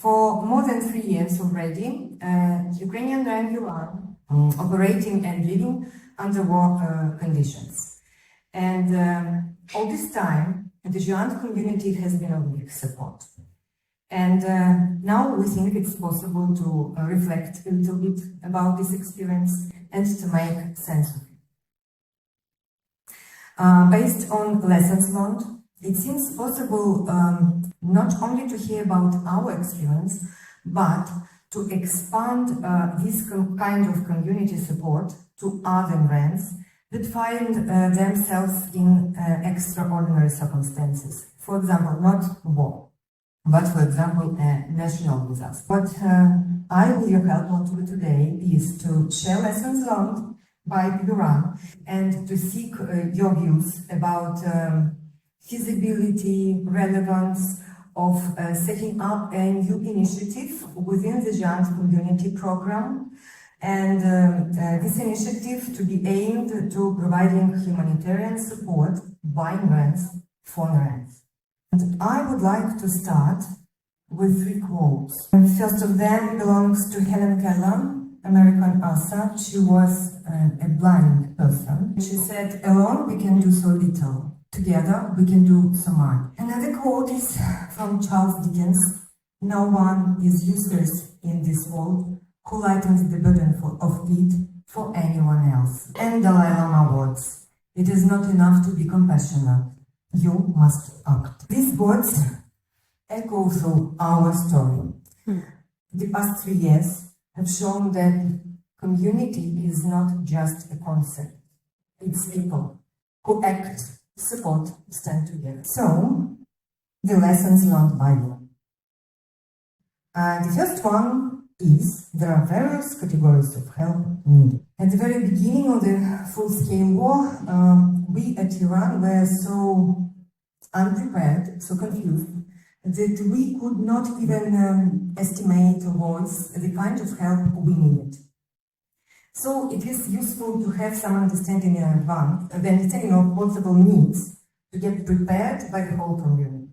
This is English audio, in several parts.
For more than three years already, uh, Ukrainian and Iran um, operating and living under war uh, conditions. And um, all this time, the Jian community has been a big support. And uh, now we think it's possible to uh, reflect a little bit about this experience and to make sense of it. Uh, based on lessons learned, it seems possible um, not only to hear about our experience, but to expand uh, this kind of community support to other brands that find uh, themselves in uh, extraordinary circumstances. For example, not war, but for example, a national disaster. What uh, I will help want to do today is to share lessons learned by Iran and to seek uh, your views about um, feasibility, relevance of uh, setting up a new initiative within the Giant Community Program. And um, uh, this initiative to be aimed to providing humanitarian support by grants for grants. And I would like to start with three quotes. And first of them belongs to Helen Keller, American author. She was uh, a blind person. She said, alone we can do so little. Together we can do so much. Another quote is from Charles Dickens. No one is useless in this world who lightens the burden for, of it for anyone else. And Dalai Lama words. It is not enough to be compassionate. You must act. These words echo through our story. Hmm. The past three years have shown that community is not just a concept. It's people who act, support, stand together. So, the lessons learned by you. Uh, the first one is there are various categories of help needed. At the very beginning of the full-scale war, um, we at Iran were so unprepared, so confused, that we could not even um, estimate or voice the kind of help we needed. So it is useful to have some understanding in advance, the understanding of possible needs to get prepared by the whole community.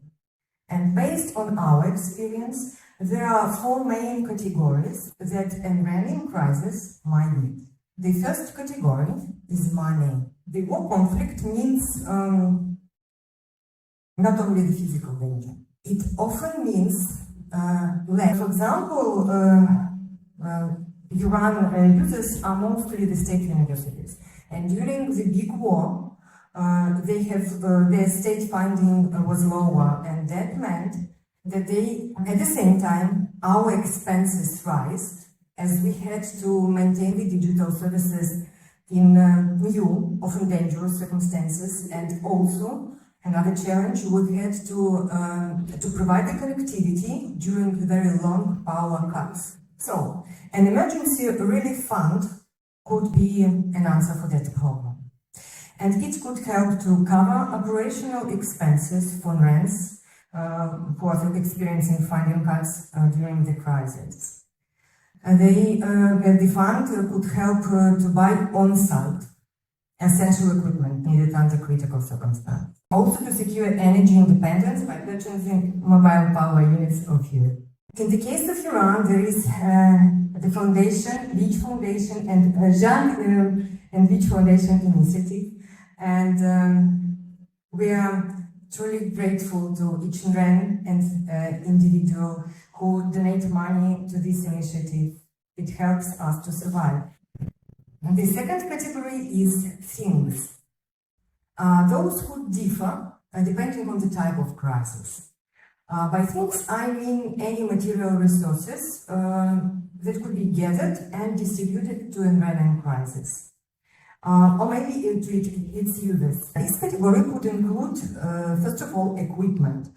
And based on our experience, there are four main categories that a running crisis might need. The first category is money. The war conflict means um, not only the physical danger. It often means uh, lack. For example, uh, uh, Iran uh, users are mostly the state universities, and during the big war, uh, they have uh, their state funding uh, was lower, and that meant that they, at the same time, our expenses rise as we had to maintain the digital services in uh, new, often dangerous circumstances, and also another challenge we had to um, to provide the connectivity during the very long power cuts. So, an emergency relief fund could be an answer for that problem. And it could help to cover operational expenses for rents uh, who are experiencing funding cuts uh, during the crisis. And they, uh, the fund could help uh, to buy on-site essential equipment needed under critical circumstances. Also to secure energy independence by purchasing mobile power units of fuel. In the case of Iran, there is uh, the Foundation, Beach Foundation, and uh, Jean and Beach Foundation initiative, and um, we are truly grateful to each RAN and uh, individual who donate money to this initiative. It helps us to survive. And the second category is things. Uh, those who differ uh, depending on the type of crisis. Uh, by things, I mean any material resources um, that could be gathered and distributed to environment crisis. Uh, or maybe it, it, its users. This category could include, uh, first of all, equipment.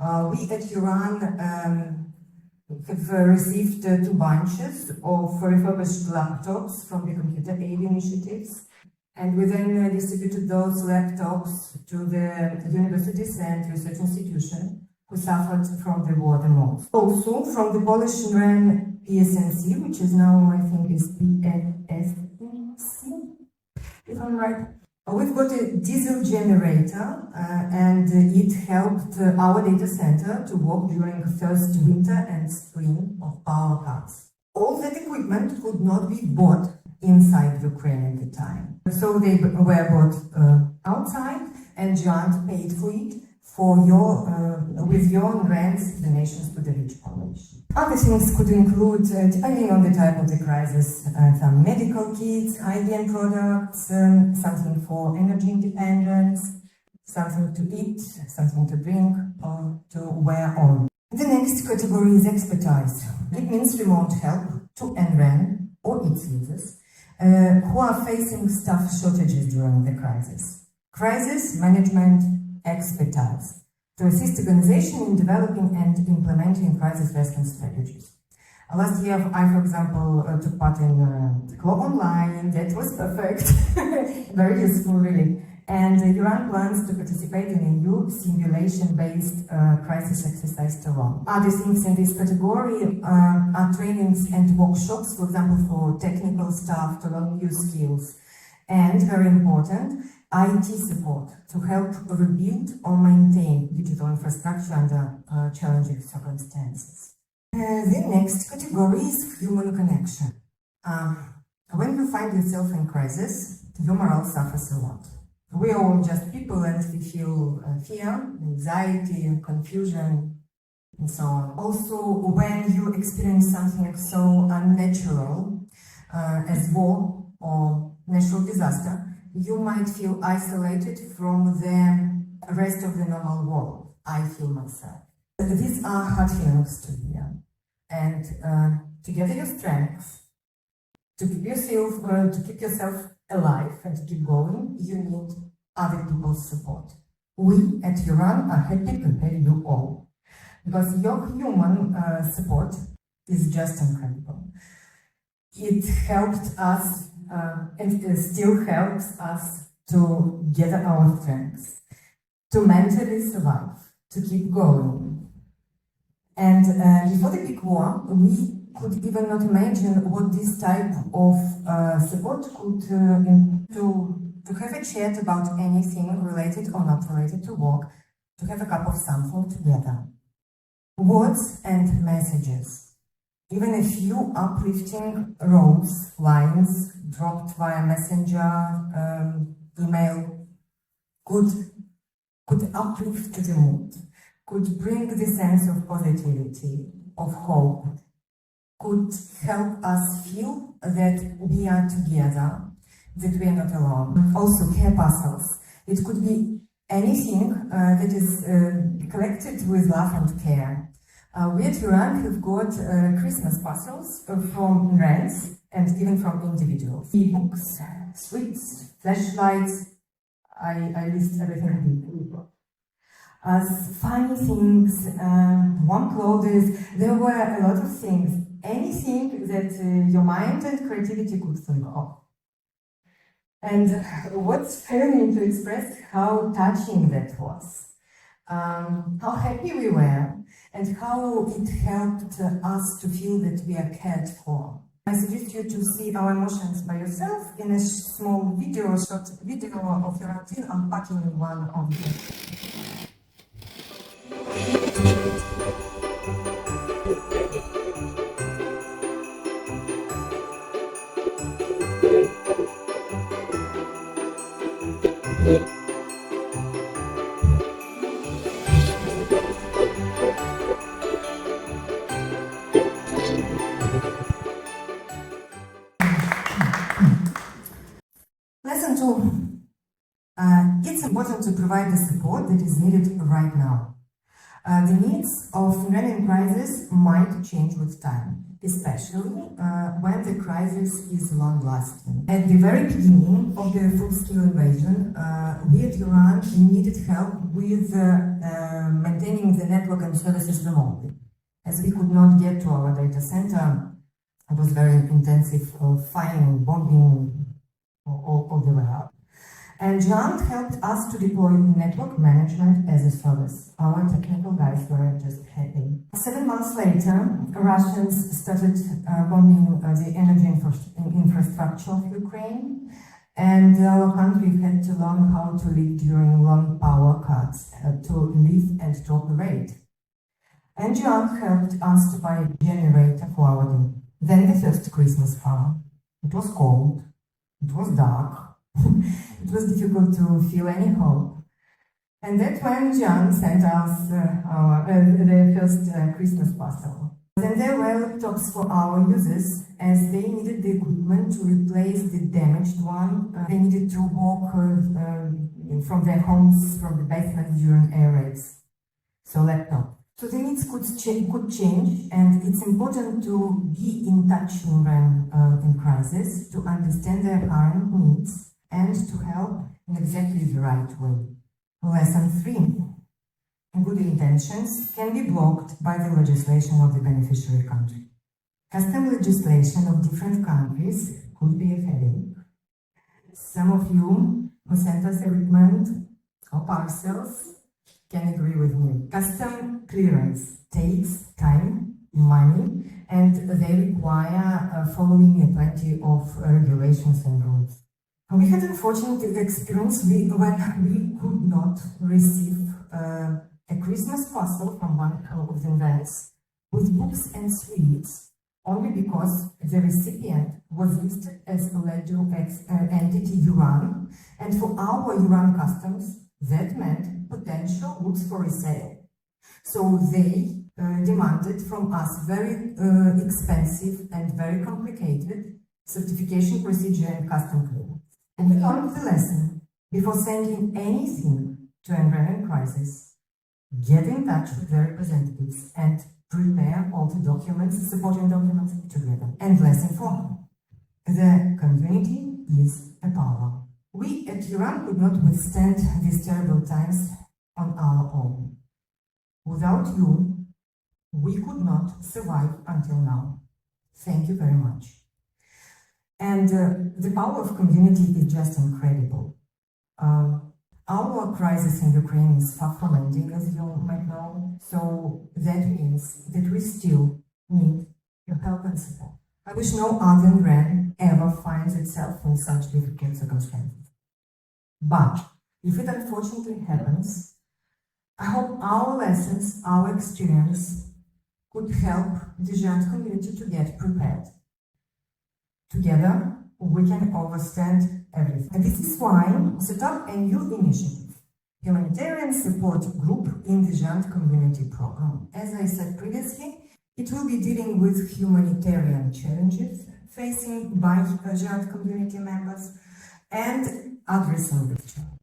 Uh, we at Iran um, have uh, received uh, two bunches of refurbished laptops from the Computer Aid initiatives, and we then uh, distributed those laptops to the universities and research institutions who suffered from the war the most. Also, from the Polish RAN PSNC, which is now, I think, is PSNC, if I'm right, Uh, We've got a diesel generator, uh, and it helped uh, our data center to work during the first winter and spring of power cuts. All that equipment could not be bought inside Ukraine at the time. So they were bought uh, outside, and Giant paid for it for your, uh, with your grants donations to the rich population. Other things could include, uh, depending on the type of the crisis, uh, some medical kits, hygiene products, um, something for energy independence, something to eat, something to drink, or to wear on. The next category is expertise. It means remote help to NREN or its users uh, who are facing staff shortages during the crisis. Crisis management expertise to assist organization in developing and implementing crisis response strategies. Last year, I, for example, uh, took part in uh, Club Online. That was perfect, very useful, really. And uh, Iran plans to participate in a new simulation-based uh, crisis exercise Tehran. Other things in this category uh, are trainings and workshops, for example, for technical staff to learn new skills. And very important, IT support to help rebuild or maintain digital infrastructure under uh, challenging circumstances. Uh, the next category is human connection. Um, when you find yourself in crisis, your morale suffers a lot. We are all just people and we feel uh, fear, anxiety, confusion, and so on. Also, when you experience something so unnatural uh, as war or natural disaster, you might feel isolated from the rest of the normal world. I feel myself. These are hard feelings to hear. And uh, to gather your strength, to keep yourself, uh, to keep yourself alive and to keep going, you need other people's support. We at Iran are happy to have you all because your human uh, support is just incredible. It helped us uh, it still helps us to gather our strength, to mentally survive, to keep going. And uh, before the big war, we could even not imagine what this type of uh, support could uh, to to have a chat about anything related or not related to work, to have a cup of something together. Words and messages. Even a few uplifting rows, lines dropped via messenger, um, email, could could uplift the mood, could bring the sense of positivity, of hope, could help us feel that we are together, that we are not alone. Also, care parcels. It could be anything uh, that is uh, collected with love and care. Uh, we at Iran have got uh, Christmas parcels uh, from friends and even from individuals. E-books, sweets, flashlights. I, I list everything as funny things, um, warm clothes. There were a lot of things, anything that uh, your mind and creativity could think of. And what's failing to express how touching that was, um, how happy we were, and how it helped us to feel that we are cared for. I suggest you to see our emotions by yourself in a small video, short video of your routine unpacking one of them. provide the support that is needed right now. Uh, the needs of Iranian crisis might change with time, especially uh, when the crisis is long lasting. At the very beginning of the full scale invasion, uh, we at Iran needed help with uh, uh, maintaining the network and services remotely. As we could not get to our data center, it was very intensive uh, firing, bombing all, all the way up. And Jant helped us to deploy network management as a service. Our technical guys were just happy. Seven months later, Russians started uh, bombing uh, the energy infra- infrastructure of Ukraine. And our country had to learn how to live during long power cuts, uh, to live and to operate. And John helped us to buy a generator for our day. Then the first Christmas power. It was cold, it was dark, it was difficult to feel any hope. And that's when John sent us uh, our, uh, the first uh, Christmas parcel. Then there were laptops for our users as they needed the equipment to replace the damaged one. Uh, they needed to walk uh, um, from their homes, from the basement during air raids. So laptop. So the needs could, could change and it's important to be in touch when uh, in crisis, to understand their current needs and to help in exactly the right way. Lesson 3. Good intentions can be blocked by the legislation of the beneficiary country. Custom legislation of different countries could be a headache. Some of you who sent us a equipment or parcels can agree with me. Custom clearance takes time, money, and they require uh, following a plenty of uh, regulations and rules. We had unfortunate experience we, when we could not receive uh, a Christmas parcel from one of the events with books and sweets only because the recipient was listed as a legal uh, entity Iran, and for our Iran customs, that meant potential goods for resale. So they uh, demanded from us very uh, expensive and very complicated certification procedure and custom clearance. And we learned the lesson before sending anything to environment crisis. Get in touch with their representatives and prepare all the documents, supporting documents together. And lesson four. The community is a power. We at Iran could not withstand these terrible times on our own. Without you, we could not survive until now. Thank you very much. And uh, the power of community is just incredible. Um, our crisis in Ukraine is far from ending, as you might know. So that means that we still need your help and support. I wish no other brand ever finds itself in such difficult circumstances. But if it unfortunately happens, I hope our lessons, our experience could help the giant community to get prepared. Together, we can overstand everything. And this is why we set up a new initiative, Humanitarian Support Group in the Giant Community Program. As I said previously, it will be dealing with humanitarian challenges facing by Giant community members and addressing these challenges.